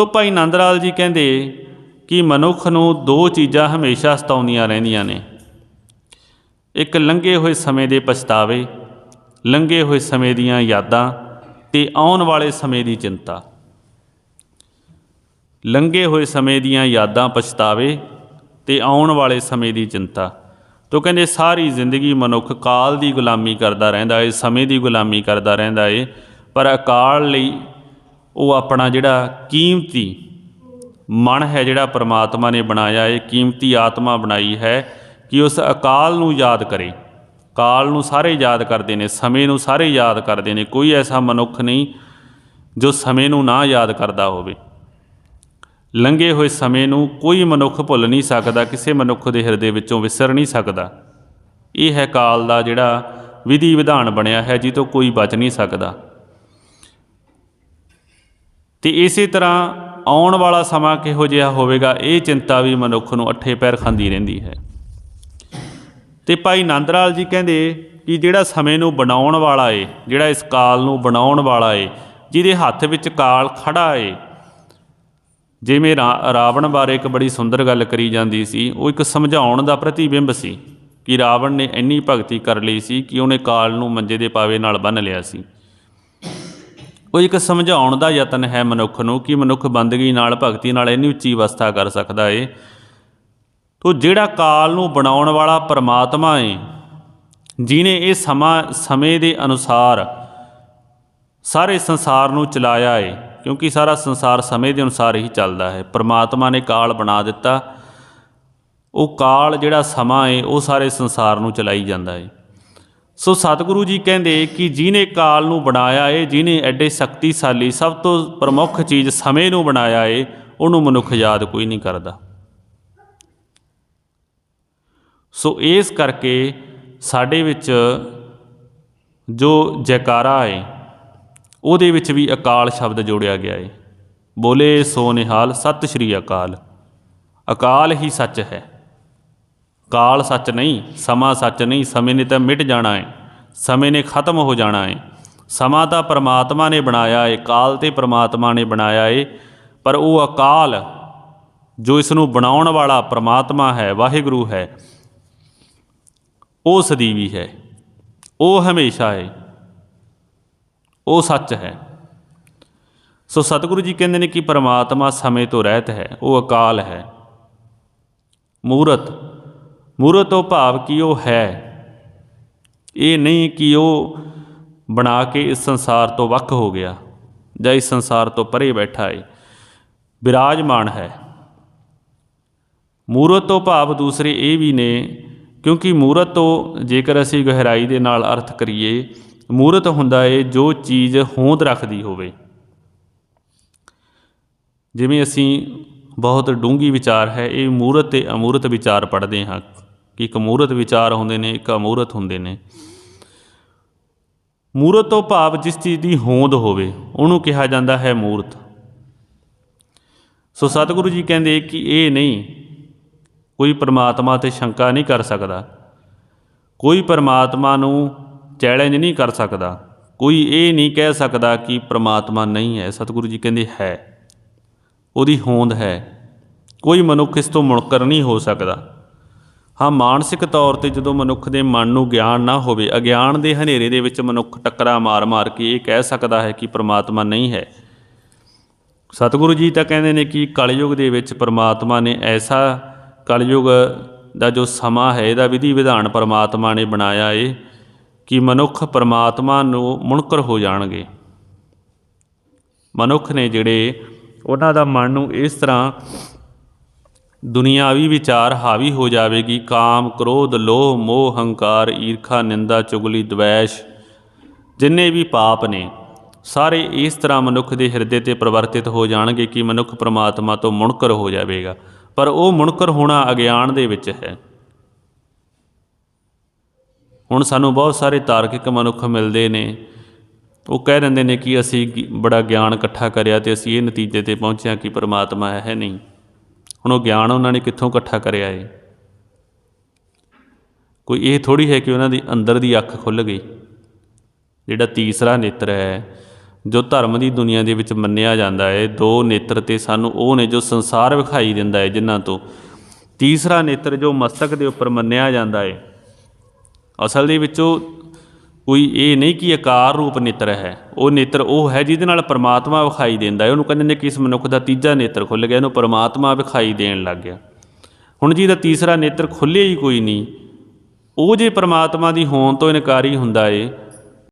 ਤੋ ਭਾਈ ਨੰਦ ਲਾਲ ਜੀ ਕਹਿੰਦੇ ਕਿ ਮਨੁੱਖ ਨੂੰ ਦੋ ਚੀਜ਼ਾਂ ਹਮੇਸ਼ਾ ਸਤਾਉਂਦੀਆਂ ਰਹਿੰਦੀਆਂ ਨੇ। ਇੱਕ ਲੰਘੇ ਹੋਏ ਸਮੇਂ ਦੇ ਪਛਤਾਵੇ, ਲੰਘੇ ਹੋਏ ਸਮੇਂ ਦੀਆਂ ਯਾਦਾਂ ਤੇ ਆਉਣ ਵਾਲੇ ਸਮੇਂ ਦੀ ਚਿੰਤਾ। ਲੰਘੇ ਹੋਏ ਸਮੇਂ ਦੀਆਂ ਯਾਦਾਂ ਪਛਤਾਵੇ ਤੇ ਆਉਣ ਵਾਲੇ ਸਮੇਂ ਦੀ ਚਿੰਤਾ। ਤੋ ਕਹਿੰਦੇ ਸਾਰੀ ਜ਼ਿੰਦਗੀ ਮਨੁੱਖ ਕਾਲ ਦੀ ਗੁਲਾਮੀ ਕਰਦਾ ਰਹਿੰਦਾ ਏ, ਸਮੇਂ ਦੀ ਗੁਲਾਮੀ ਕਰਦਾ ਰਹਿੰਦਾ ਏ, ਪਰ ਅਕਾਲ ਲਈ ਉਹ ਆਪਣਾ ਜਿਹੜਾ ਕੀਮਤੀ ਮਨ ਹੈ, ਜਿਹੜਾ ਪ੍ਰਮਾਤਮਾ ਨੇ ਬਣਾਇਆ ਹੈ ਕੀਮਤੀ ਆਤਮਾ ਬਣਾਈ ਹੈ ਕਿ ਉਸ ਅਕਾਲ ਨੂੰ ਯਾਦ ਕਰੇ। ਕਾਲ ਨੂੰ ਸਾਰੇ ਯਾਦ ਕਰਦੇ ਨੇ, ਸਮੇਂ ਨੂੰ ਸਾਰੇ ਯਾਦ ਕਰਦੇ ਨੇ। ਕੋਈ ਐਸਾ ਮਨੁੱਖ ਨਹੀਂ ਜੋ ਸਮੇਂ ਨੂੰ ਨਾ ਯਾਦ ਕਰਦਾ ਹੋਵੇ। ਲੰਘੇ ਹੋਏ ਸਮੇਂ ਨੂੰ ਕੋਈ ਮਨੁੱਖ ਭੁੱਲ ਨਹੀਂ ਸਕਦਾ, ਕਿਸੇ ਮਨੁੱਖ ਦੇ ਹਿਰਦੇ ਵਿੱਚੋਂ ਵਿਸਰ ਨਹੀਂ ਸਕਦਾ। ਇਹ ਹੈ ਕਾਲ ਦਾ ਜਿਹੜਾ ਵਿਧੀ ਵਿਧਾਨ ਬਣਿਆ ਹੈ ਜਿਹ ਤੋਂ ਕੋਈ ਬਚ ਨਹੀਂ ਸਕਦਾ। ਤੇ ਇਸੇ ਤਰ੍ਹਾਂ ਆਉਣ ਵਾਲਾ ਸਮਾਂ ਕਿਹੋ ਜਿਹਾ ਹੋਵੇਗਾ, ਇਹ ਚਿੰਤਾ ਵੀ ਮਨੁੱਖ ਨੂੰ ਅੱਠੇ ਪੈਰ ਖਾਂਦੀ ਰਹਿੰਦੀ ਹੈ। ਤੇ ਭਾਈ ਨੰਦਲਾਲ ਜੀ ਕਹਿੰਦੇ ਕਿ ਜਿਹੜਾ ਸਮੇਂ ਨੂੰ ਬਣਾਉਣ ਵਾਲਾ ਏ, ਜਿਹੜਾ ਇਸ ਕਾਲ ਨੂੰ ਬਣਾਉਣ ਵਾਲਾ ਏ, ਜਿਹਦੇ ਹੱਥ ਵਿੱਚ ਕਾਲ ਖੜਾ ਏ, ਜਿਵੇਂ ਰਾ- ਰਾਵਣ ਬਾਰੇ ਇੱਕ ਬੜੀ ਸੁੰਦਰ ਗੱਲ ਕਰੀ ਜਾਂਦੀ ਸੀ, ਉਹ ਇੱਕ ਸਮਝਾਉਣ ਦਾ ਪ੍ਰਤੀਬਿੰਬ ਸੀ ਕਿ ਰਾਵਣ ਨੇ ਇੰਨੀ ਭਗਤੀ ਕਰ ਲਈ ਸੀ ਕਿ ਉਹਨੇ ਕਾਲ ਨੂੰ ਮੰਜੇ ਦੇ ਪਾਵੇ ਨਾਲ ਬੰਨ੍ਹ ਲਿਆ ਸੀ। ਉਹ ਇੱਕ ਸਮਝਾਉਣ ਦਾ ਯਤਨ ਹੈ ਮਨੁੱਖ ਨੂੰ ਕਿ ਮਨੁੱਖ ਬੰਦਗੀ ਨਾਲ, ਭਗਤੀ ਨਾਲ ਇੰਨੀ ਉੱਚੀ ਅਵਸਥਾ ਕਰ ਸਕਦਾ ਏ। ਤੋ ਜਿਹੜਾ ਕਾਲ ਨੂੰ ਬਣਾਉਣ ਵਾਲਾ ਪਰਮਾਤਮਾ ਏ ਜਿਨੇ ਇਹ ਸਮਾਂ, ਸਮੇਂ ਦੇ ਅਨੁਸਾਰ ਸਾਰੇ ਸੰਸਾਰ ਨੂੰ ਚਲਾਇਆ ਏ, ਕਿਉਂਕਿ ਸਾਰਾ ਸੰਸਾਰ ਸਮੇਂ ਦੇ ਅਨੁਸਾਰ ਹੀ ਚੱਲਦਾ ਹੈ। ਪਰਮਾਤਮਾ ਨੇ ਕਾਲ ਬਣਾ ਦਿੱਤਾ। ਉਹ ਕਾਲ ਜਿਹੜਾ ਸਮਾਂ ਏ, ਉਹ ਸਾਰੇ ਸੰਸਾਰ ਨੂੰ ਚਲਾਈ ਜਾਂਦਾ ਏ। ਸੋ ਸਤਿਗੁਰੂ ਜੀ ਕਹਿੰਦੇ ਕਿ ਜਿਹਨੇ ਕਾਲ ਨੂੰ ਬਣਾਇਆ ਏ, ਜਿਹਨੇ ਐਡੇ ਸ਼ਕਤੀਸ਼ਾਲੀ, ਸਭ ਤੋਂ ਪ੍ਰਮੁੱਖ ਚੀਜ਼ ਸਮੇਂ ਨੂੰ ਬਣਾਇਆ ਏ, ਉਹਨੂੰ ਮਨੁੱਖ ਯਾਦ ਕੋਈ ਨਹੀਂ ਕਰਦਾ। ਸੋ ਇਸ ਕਰਕੇ ਸਾਡੇ ਵਿੱਚ ਜੋ ਜੈਕਾਰਾ ਏ, ਉਹਦੇ ਵਿੱਚ ਵੀ ਅਕਾਲ ਸ਼ਬਦ ਜੋੜਿਆ ਗਿਆ ਏ। ਬੋਲੇ ਸੋ ਨਿਹਾਲ, ਸਤਿ ਸ਼੍ਰੀ ਅਕਾਲ। ਅਕਾਲ ਹੀ ਸੱਚ ਹੈ। ਕਾਲ ਸੱਚ ਨਹੀਂ, ਸਮਾਂ ਸੱਚ ਨਹੀਂ, ਸਮੇਂ ਨੇ ਤਾਂ ਮਿਟ ਜਾਣਾ ਹੈ ਸਮੇਂ ਨੇ ਖਤਮ ਹੋ ਜਾਣਾ ਹੈ ਸਮਾਂ ਤਾਂ ਪ੍ਰਮਾਤਮਾ ਨੇ ਬਣਾਇਆ ਏ, ਕਾਲ ਤੇ ਪ੍ਰਮਾਤਮਾ ਨੇ ਬਣਾਇਆ ਏ। ਪਰ ਉਹ ਅਕਾਲ, ਜੋ ਇਸ ਨੂੰ ਬਣਾਉਣ ਵਾਲਾ ਪ੍ਰਮਾਤਮਾ ਹੈ, ਵਾਹਿਗੁਰੂ ਹੈ, ਉਹ ਸਦੀਵੀ ਹੈ। ਉਹ ਹਮੇਸ਼ਾ ਹੈ ਉਹ ਸੱਚ ਹੈ। ਸੋ ਸਤਿਗੁਰੂ ਜੀ ਕਹਿੰਦੇ ਨੇ ਕਿ ਪ੍ਰਮਾਤਮਾ ਸਮੇਂ ਤੋਂ ਰਹਿਤ ਹੈ, ਉਹ ਅਕਾਲ ਹੈ। ਮੂਰਤ ਮੂਰਤ ਤੋਂ ਭਾਵ ਕਿ ਉਹ ਹੈ। ਇਹ ਨਹੀਂ ਕਿ ਉਹ ਬਣਾ ਕੇ ਇਸ ਸੰਸਾਰ ਤੋਂ ਵੱਖ ਹੋ ਗਿਆ ਜਾਂ ਇਸ ਸੰਸਾਰ ਤੋਂ ਪਰੇ ਬੈਠਾ ਹੈ ਵਿਰਾਜਮਾਨ ਹੈ। ਮੂਰਤ ਤੋਂ ਭਾਵ ਦੂਸਰੇ ਇਹ ਵੀ ਨੇ, ਕਿਉਂਕਿ ਮੂਰਤ ਤੋਂ ਜੇਕਰ ਅਸੀਂ ਗਹਿਰਾਈ ਦੇ ਨਾਲ ਅਰਥ ਕਰੀਏ, ਮੂਰਤ ਹੁੰਦਾ ਏ ਜੋ ਚੀਜ਼ ਹੋਂਦ ਰੱਖਦੀ ਹੋਵੇ। ਜਿਵੇਂ ਅਸੀਂ ਬਹੁਤ ਡੂੰਗੀ ਵਿਚਾਰ ਹੈ, ਇਹ ਮੂਰਤ ਤੇ ਅਮੂਰਤ ਵਿਚਾਰ ਪੜ੍ਹਦੇ ਹਾਂ। ਕਿ ਇੱਕ ਮੂਰਤ ਵਿਚਾਰ ਹੁੰਦੇ ਨੇ, ਇੱਕ ਅਮੂਰਤ ਹੁੰਦੇ ਨੇ। ਮੂਰਤ ਤੋਂ ਭਾਵ ਜਿਸ ਚੀਜ਼ ਦੀ ਹੋਂਦ ਹੋਵੇ, ਉਹਨੂੰ ਕਿਹਾ ਜਾਂਦਾ ਹੈ ਮੂਰਤ। ਸੋ ਸਤਿਗੁਰੂ ਜੀ ਕਹਿੰਦੇ ਕਿ ਇਹ ਨਹੀਂ, ਕੋਈ ਪਰਮਾਤਮਾ ਤੇ ਸ਼ੰਕਾ ਨਹੀਂ ਕਰ ਸਕਦਾ। ਕੋਈ ਪਰਮਾਤਮਾ ਨੂੰ ਚੈਲੰਜ ਨਹੀਂ ਕਰ ਸਕਦਾ। ਕੋਈ ਇਹ ਨਹੀਂ ਕਹਿ ਸਕਦਾ ਕਿ ਪਰਮਾਤਮਾ ਨਹੀਂ ਹੈ। ਸਤਿਗੁਰੂ ਜੀ ਕਹਿੰਦੇ ਹੈ। ਉਹਦੀ ਹੋਂਦ ਹੈ। ਕੋਈ ਮਨੁੱਖ ਇਸ ਤੋਂ ਮੁਨਕਰ ਨਹੀਂ ਹੋ ਸਕਦਾ। ਹਾਂ, ਮਾਨਸਿਕ ਤੌਰ ਤੇ ਜਦੋਂ ਮਨੁੱਖ ਦੇ ਮਨ ਨੂੰ ਗਿਆਨ ਨਾ ਹੋਵੇ, ਅਗਿਆਨ ਦੇ ਹਨੇਰੇ ਦੇ ਵਿੱਚ ਮਨੁੱਖ ਟੱਕਰਾ ਮਾਰ-ਮਾਰ ਕੇ ਇਹ ਕਹਿ ਸਕਦਾ ਹੈ ਕਿ ਪ੍ਰਮਾਤਮਾ ਨਹੀਂ ਹੈ। ਸਤਿਗੁਰੂ ਜੀ ਤਾਂ ਕਹਿੰਦੇ ਨੇ ਕਿ ਕਲਯੁਗ ਦੇ ਵਿੱਚ ਪ੍ਰਮਾਤਮਾ ਨੇ ਐਸਾ ਕਲਯੁਗ ਦਾ ਜੋ ਸਮਾਂ ਹੈ, ਇਹਦਾ ਵਿਧੀ ਵਿਧਾਨ ਪ੍ਰਮਾਤਮਾ ਨੇ ਬਣਾਇਆ ਏ ਕਿ ਮਨੁੱਖ ਪ੍ਰਮਾਤਮਾ ਨੂੰ ਮੁਨਕਰ ਹੋ ਜਾਣਗੇ। ਮਨੁੱਖ ਨੇ ਜਿਹੜੇ ਉਹਨਾਂ ਦਾ ਮਨ ਨੂੰ ਇਸ ਤਰ੍ਹਾਂ ਦੁਨੀਆਵੀ ਵਿਚਾਰ ਹਾਵੀ ਹੋ ਜਾਵੇਗੀ। ਕਾਮ, ਕ੍ਰੋਧ ਲੋਹ ਮੋਹ, ਹੰਕਾਰ, ਈਰਖਾ, ਨਿੰਦਾ, ਚੁਗਲੀ, ਦਵੈਸ਼, ਜਿੰਨੇ ਵੀ ਪਾਪ ਨੇ, ਸਾਰੇ ਇਸ ਤਰ੍ਹਾਂ ਮਨੁੱਖ ਦੇ ਹਿਰਦੇ ਤੇ ਪ੍ਰਵਰਤਿਤ ਹੋ ਜਾਣਗੇ ਕਿ ਮਨੁੱਖ ਪ੍ਰਮਾਤਮਾ ਤੋਂ ਮੁਨਕਰ ਹੋ ਜਾਵੇਗਾ। ਪਰ ਉਹ ਮੁਨਕਰ ਹੋਣਾ ਅਗਿਆਨ ਦੇ ਵਿੱਚ ਹੈ। ਹੁਣ ਸਾਨੂੰ ਬਹੁਤ ਸਾਰੇ ਤਾਰਕਿਕ ਮਨੁੱਖ ਮਿਲਦੇ ਨੇ। ਉਹ ਕਹਿ ਦਿੰਦੇ ਨੇ ਕਿ ਅਸੀਂ ਗ- ਬੜਾ ਗਿਆਨ ਇਕੱਠਾ ਕਰਿਆ ਤੇ ਅਸੀਂ ਇਹ ਨਤੀਜੇ ਤੇ ਪਹੁੰਚਿਆ ਕਿ ਪ੍ਰਮਾਤਮਾ ਹੈ ਨਹੀਂ। ਹੁਣ ਉਹ ਗਿਆਨ ਉਹਨਾਂ ਨੇ ਕਿੱਥੋਂ ਇਕੱਠਾ ਕਰਿਆ ਏ? ਕੋਈ ਇਹ ਥੋੜੀ ਹੈ ਕਿ ਉਹਨਾਂ ਦੀ ਅੰਦਰ ਦੀ ਅੱਖ ਖੁੱਲ ਗਈ, ਜਿਹੜਾ ਤੀਸਰਾ ਨੇਤਰ ਹੈ, ਜੋ ਧਰਮ ਦੀ ਦੁਨੀਆ ਦੇ ਵਿੱਚ ਮੰਨਿਆ ਜਾਂਦਾ ਹੈ ਦੋ ਨੇਤਰ ਤੇ ਸਾਨੂੰ ਉਹ ਨੇ ਜੋ ਸੰਸਾਰ ਵਿਖਾਈ ਦਿੰਦਾ ਹੈ ਜਿਨ੍ਹਾਂ ਤੋਂ। ਤੀਸਰਾ ਨੇਤਰ ਜੋ ਮਸਤਕ ਦੇ ਉੱਪਰ ਮੰਨਿਆ ਜਾਂਦਾ ਹੈ ਅਸਲ ਦੇ ਵਿੱਚ ਉਹ ਕੋਈ ਇਹ ਨਹੀਂ ਕਿ ਆਕਾਰ ਰੂਪ ਨੇਤਰ ਹੈ, ਉਹ ਨੇਤਰ ਉਹ ਹੈ ਜਿਹਦੇ ਨਾਲ ਪਰਮਾਤਮਾ ਵਿਖਾਈ ਦਿੰਦਾ ਹੈ। ਉਹਨੂੰ ਕਹਿੰਦੇ ਨੇ ਕਿ ਇਸ ਮਨੁੱਖ ਦਾ ਤੀਜਾ ਨੇਤਰ ਖੁੱਲ ਗਿਆ, ਇਹਨੂੰ ਪਰਮਾਤਮਾ ਵਿਖਾਈ ਦੇਣ ਲੱਗ ਗਿਆ। ਹੁਣ ਜਿਹਦਾ ਤੀਸਰਾ ਨੇਤਰ ਖੁੱਲ੍ਹਿਆ ਹੀ ਕੋਈ ਨਹੀਂ, ਉਹ ਜੇ ਪਰਮਾਤਮਾ ਦੀ ਹੋਣ ਤੋਂ ਇਨਕਾਰੀ ਹੁੰਦਾ ਏ